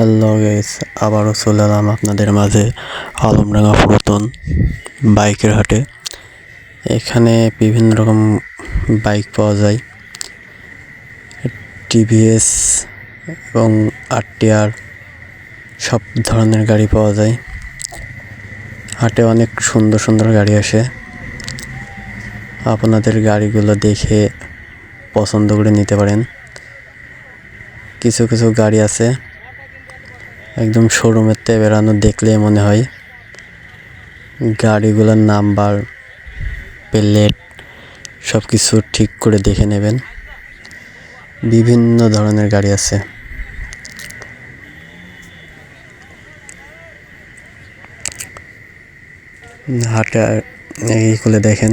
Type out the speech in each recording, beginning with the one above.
Hello guys, আবারও চলে এলাম আপনাদের মাঝে আলমডাঙ্গা পুরাতন বাইকের হাটে। এখানে বিভিন্ন রকম বাইক পাওয়া যায়। টিভিএস এবং আরটিআর সব ধরনের গাড়ি পাওয়া যায়। হাটে অনেক সুন্দর সুন্দর গাড়ি আসে। আপনাদের গাড়িগুলো দেখে পছন্দ করে নিতে পারেন। কিছু কিছু গাড়ি আছে। একদম শোরুমের থেকে বেরানো দেখলে মনে হয় গাড়িগুলোর নাম্বার, প্লেট সব কিছু ঠিক করে দেখে নেবেন। বিভিন্ন ধরনের গাড়ি আছে। হাটে এইগুলো দেখেন,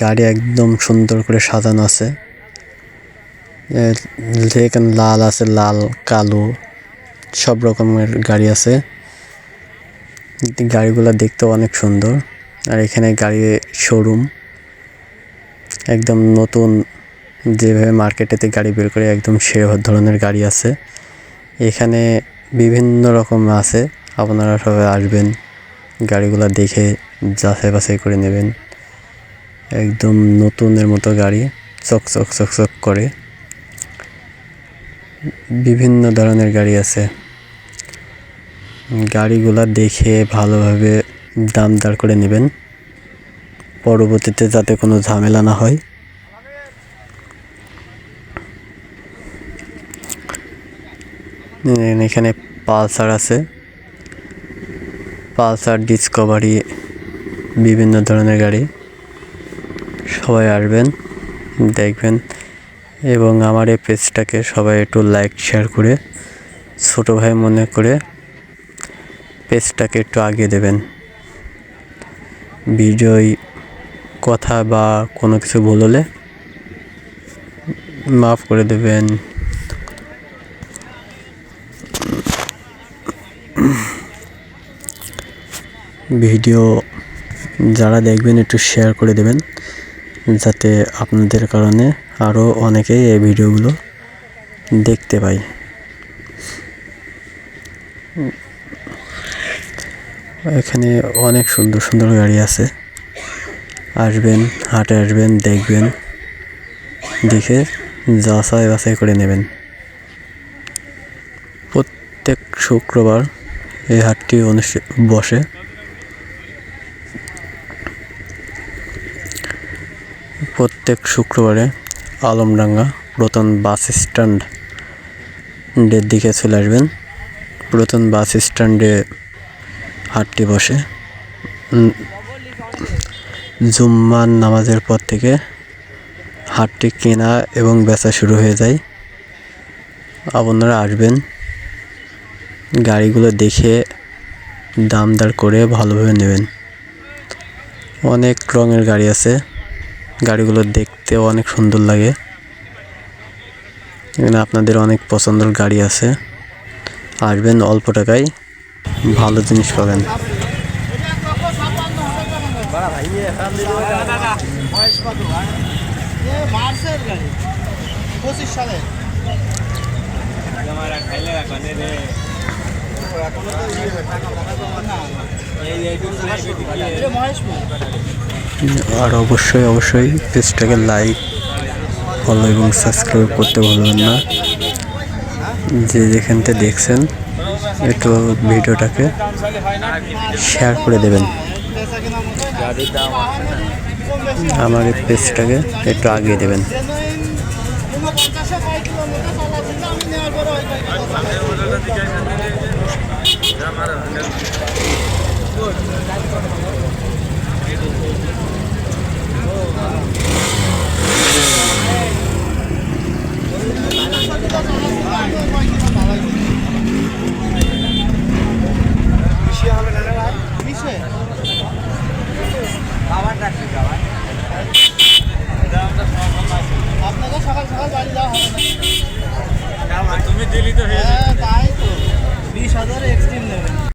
গাড়ি একদম সুন্দর করে সাজানো আছে। লাল আছে, লাল, কালো। সব রকমের গাড়ি আছে। গাড়িগুলো দেখতেও অনেক সুন্দর। আর এখানে গাড়ি শোরুম একদম নতুন যেভাবে মার্কেটেতে গাড়ি বের করে একদম সে ধরনের গাড়ি আছে। এখানে বিভিন্ন রকম আছে। আপনারা সবাই আসবেন, গাড়িগুলো দেখে যাচাই বাছাই করে নেবেন। একদম নতুনের মতো গাড়ি, চক চক চক চক করে। বিভিন্ন ধরনের গাড়ি আছে। গাড়িগুলা দেখে ভালোভাবে দাম দর করে নেবেন। পরবর্তীতে যাতে কোনো ঝামেলা না হয়। এখানে পালসার আছে। পালসার, ডিসকভারি, বিভিন্ন ধরনের গাড়ি। সবাই আসবেন, দেখবেন। এবং আমার এই পেজটাকে সবাই একটু লাইক, শেয়ার করে ছোটো ভাই মনে করে পেজটাকে একটু আগে দেবেন। ভিডিওয় কথা বা কোনো কিছু ভুল হলে মাফ করে দেবেন। ভিডিও যারা দেখবেন একটু শেয়ার করে দেবেন, যাতে আপনাদের কারণে আরও অনেকেই এই ভিডিওগুলো দেখতে পায়। এখানে অনেক সুন্দর সুন্দর গাড়ি আছে। আসবেন, হাটে আসবেন, দেখবেন। দেখে যাচাই বাছাই করে নেবেন। প্রত্যেক শুক্রবার এই হাটটি অনুষ্ঠিত বসে। প্রত্যেক শুক্রবারে আলমডাঙ্গা পুরাতন বাস স্ট্যান্ডের দিকে চলে আসবেন। পুরাতন বাস স্ট্যান্ডে হাটটি বসে। জুম্মার নামাজের পর থেকে হাটটি কেনা এবং বেচা শুরু হয়ে যায়। আপনারা আসবেন, গাড়িগুলো দেখে দাম দর করে ভালোভাবে নেবেন। অনেক রঙের গাড়ি আছে, গাড়িগুলো দেখতেও অনেক সুন্দর লাগে। এখানে আপনাদের অনেক পছন্দের গাড়ি আছে। আসবেন অল্প টাকায়। ভালো জিনিস পাবেন। আর অবশ্যই অবশ্যই পেজটাকে লাইক ফলো এবং সাবস্ক্রাইব করতে ভুলবেন না। যে যেখান থেকে দেখছেন একটু ভিডিওটাকে শেয়ার করে দেবেন। আমার এই পেজটাকে একটু আগিয়ে দেবেন। তুমি দিলি তো হ্যাঁ তাই তো। বিশ হাজার এক্সট্রিম নেবেন